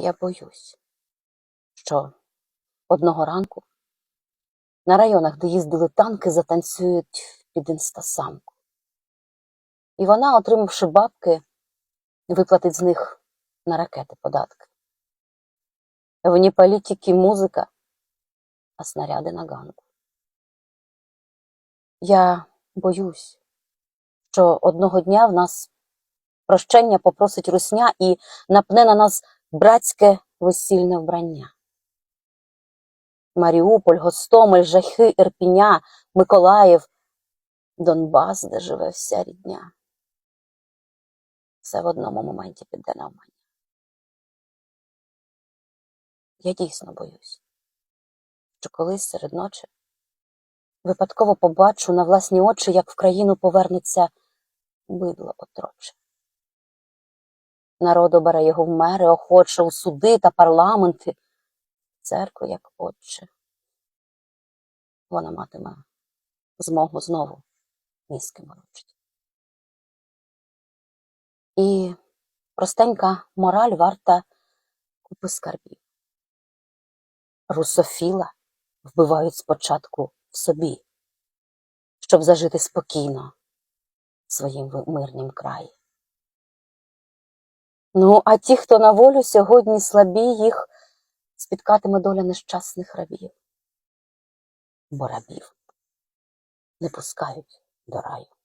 Я боюсь, що одного ранку на районах, де їздили танки, затанцюють під інстасамку. І вона, отримавши бабки, виплатить з них на ракети податки. Вні політики музика, а снаряди на ганку. Я боюсь, що одного дня в нас прощення попросить русня і напне на нас братське весільне вбрання. Маріуполь, Гостомель, Жахи, Ірпіня, Миколаїв, Донбас, де живе вся рідня. Все в одному моменті піде на мене. Я дійсно боюсь, що колись серед ночі випадково побачу на власні очі, як в країну повернеться бидло отроче. Народ обере його в мери, охоче у суди та парламенти, церкву як отче. Вона матиме змогу знову мізки морочить. І простенька мораль варта купи скарбів. Русофіла вбивають спочатку в собі, щоб зажити спокійно в своїм мирнім краї. Ну, а ті, хто на волю сьогодні слабі, їх спіткатиме доля нещасних рабів. Бо рабів не пускають до раю.